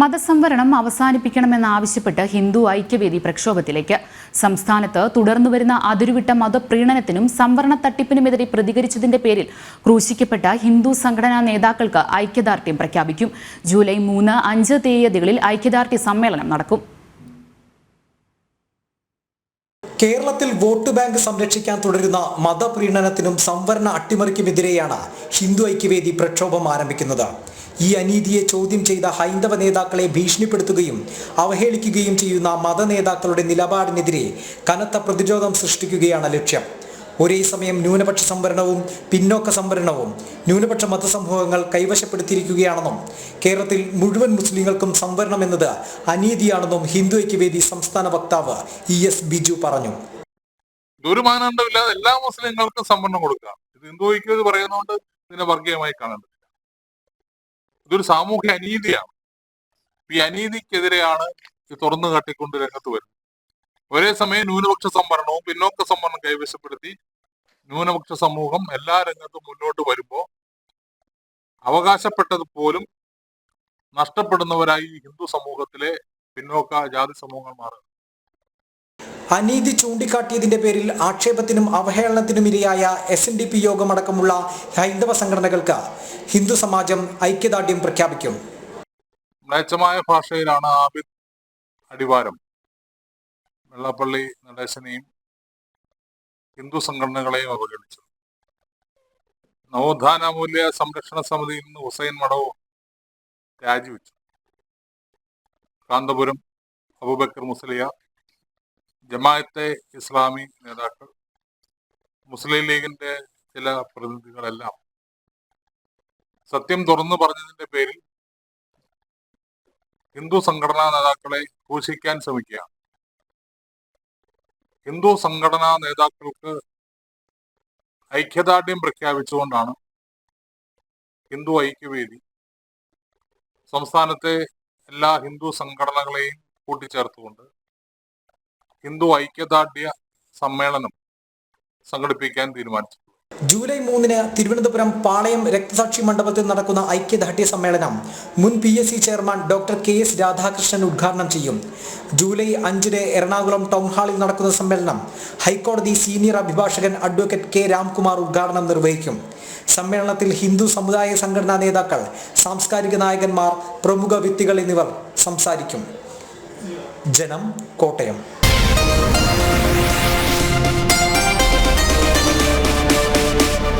മതസംവരണം അവസാനിപ്പിക്കണമെന്നാവശ്യപ്പെട്ട് ഹിന്ദു ഐക്യവേദി പ്രക്ഷോഭത്തിലേക്ക്. സംസ്ഥാനത്ത് തുടർന്നുവരുന്ന അതിരുവിട്ട മതപ്രീണനത്തിനും സംവരണ തട്ടിപ്പിനുമെതിരെ പ്രതികരിച്ചതിന്റെ പേരിൽ ക്രൂശിക്കപ്പെട്ട ഹിന്ദു സംഘടനാ നേതാക്കൾക്ക് ഐക്യദാർഢ്യം പ്രഖ്യാപിക്കും. ജൂലൈ മൂന്ന് അഞ്ച് തീയതികളിൽ ഐക്യദാർഢ്യ സമ്മേളനം നടക്കും. കേരളത്തിൽ വോട്ട് ബാങ്ക് സംരക്ഷിക്കാൻ തുടരുന്ന മതപ്രീണനത്തിനും സംവരണ അട്ടിമറിക്കുമെതിരെയാണ് ഹിന്ദു ഐക്യവേദി പ്രക്ഷോഭം ആരംഭിക്കുന്നത്. ഈ അനീതിയെ ചോദ്യം ചെയ്ത ഹൈന്ദവ നേതാക്കളെ ഭീഷണിപ്പെടുത്തുകയും അവഹേളിക്കുകയും ചെയ്യുന്ന മതനേതാക്കളുടെ നിലപാടിനെതിരെ കനത്ത പ്രതിരോധം സൃഷ്ടിക്കുകയാണ് ലക്ഷ്യം. ഒരേ സമയം ന്യൂനപക്ഷ സംവരണവും പിന്നോക്ക സംവരണവും ന്യൂനപക്ഷ മതസമൂഹങ്ങൾ കൈവശപ്പെടുത്തിയിരിക്കുകയാണെന്നും കേരളത്തിൽ മുഴുവൻ മുസ്ലിങ്ങൾക്കും സംവരണം എന്നത് അനീതിയാണെന്നും ഹിന്ദു ഐക്യവേദി സംസ്ഥാന വക്താവ് ഇ എസ് ബിജു പറഞ്ഞു. ഇതൊരു എല്ലാ മുസ്ലിങ്ങൾക്കും സംവരണം കൊടുക്കുക ഇത് ഹിന്ദു ഐക്യവേദി പറയുന്നതുകൊണ്ട് ഇതിനെ വർഗീയമായി കാണാൻ പറ്റില്ല ഇതൊരു സാമൂഹ്യ അനീതിയാണ്. ഈ അനീതിക്കെതിരെയാണ് ഇത് തുറന്നു കാട്ടിക്കൊണ്ട് രംഗത്ത് വരുന്നത്. ഒരേ സമയം ന്യൂനപക്ഷ സംവരണവും പിന്നോക്ക സംവരണം കൈവശപ്പെടുത്തി ന്യൂനപക്ഷ സമൂഹം എല്ലാ രംഗത്തും മുന്നോട്ട് വരുമ്പോൾ അവകാശപ്പെട്ടത് പോലും നഷ്ടപ്പെടുന്നവരായി ഹിന്ദു സമൂഹത്തിലെ പിന്നോക്ക ജാതി സമൂഹങ്ങൾ മാറുക അനീതി ചൂണ്ടിക്കാട്ടിയതിന്റെ പേരിൽ ആക്ഷേപത്തിനും അവഹേളനത്തിനും ഇരയായ എസ് എൻ ഡി പി യോഗമടക്കമുള്ള ഹൈന്ദവ സംഘടനകൾക്ക് ഹിന്ദു സമാജം ഐക്യദാർഢ്യം പ്രഖ്യാപിക്കും. മ്ലേച്ഛമായ ഭാഷയിലാണ് ആബിദ് അടിവാരം. വെള്ളാപ്പള്ളി നടേശനെയും ഹിന്ദു സംഘടനകളെയും അവഗണിച്ചത്. നവോത്ഥാന മൂല്യ സംരക്ഷണ സമിതിയിൽ നിന്ന് ഹുസൈൻ മടവും രാജിവെച്ചു. കാന്തപുരം അബൂബക്കർ മുസ്ലിയ ജമാഅത്തെ ഇസ്ലാമി നേതാക്കൾ മുസ്ലിം ലീഗിന്റെ ചില പ്രതിനിധികളെല്ലാം. സത്യം തുറന്നു പറഞ്ഞതിന്റെ പേരിൽ ഹിന്ദു സംഘടനാ നേതാക്കളെ ക്രൂശിക്കാൻ ശ്രമിക്കുകയാണ്. ഹിന്ദു സംഘടനാ നേതാക്കൾക്ക് ഐക്യദാർഢ്യം പ്രഖ്യാപിച്ചുകൊണ്ടാണ് ഹിന്ദു ഐക്യവേദി സംസ്ഥാനത്തെ എല്ലാ ഹിന്ദു സംഘടനകളെയും കൂട്ടിച്ചേർത്തുകൊണ്ട് ഹിന്ദു ഐക്യദാർഢ്യ സമ്മേളനം സംഘടിപ്പിക്കാൻ തീരുമാനിച്ചു. ജൂലൈ മൂന്നിന് തിരുവനന്തപുരം പാളയം രക്തസാക്ഷി മണ്ഡപത്തിൽ നടക്കുന്ന ഐക്യദാർഢ്യ സമ്മേളനം മുൻ P S C chairman doctor K S Radhakrishnan ഉദ്ഘാടനം ചെയ്യും. ജൂലൈ അഞ്ചിന് എറണാകുളം ടൗൺ ഹാളിൽ നടക്കുന്ന സമ്മേളനം ഹൈക്കോടതി സീനിയർ അഭിഭാഷകൻ അഡ്വക്കേറ്റ് കെ രാംകുമാർ ഉദ്ഘാടനം നിർവഹിക്കും. സമ്മേളനത്തിൽ ഹിന്ദു സമുദായ സംഘടനാ നേതാക്കൾ സാംസ്കാരിക നായകന്മാർ പ്രമുഖ വ്യക്തികൾ എന്നിവർ സംസാരിക്കും. ജനം കോട്ടയം.